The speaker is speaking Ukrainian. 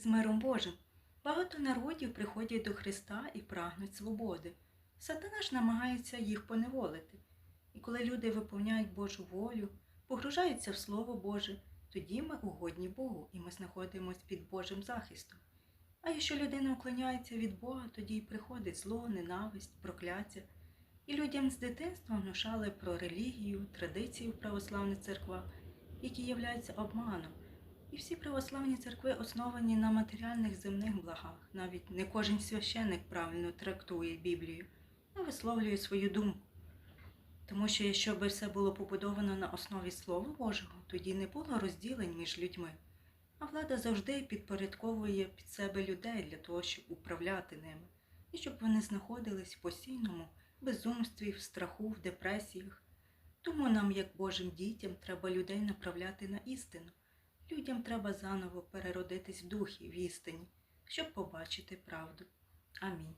з миром Божим. Багато народів приходять до Христа і прагнуть свободи. Сатана ж намагається їх поневолити. І коли люди виповняють Божу волю, погружаються в Слово Боже, тоді ми угодні Богу і ми знаходимося під Божим захистом. А якщо людина уклоняється від Бога, тоді й приходить зло, ненависть, прокляття. І людям з дитинства внушали про релігію, традиції в православних церквах, які являються обманом. І всі православні церкви основані на матеріальних земних благах. Навіть не кожен священник правильно трактує Біблію, а висловлює свою думку. Тому що якщо би все було побудовано на основі Слова Божого, тоді не було розділень між людьми. А влада завжди підпорядковує під себе людей для того, щоб управляти ними, і щоб вони знаходились в постійному безумстві, в страху, в депресіях. Тому нам, як Божим дітям, треба людей направляти на істину. Людям треба заново переродитись в духі, в істині, щоб побачити правду. Амінь.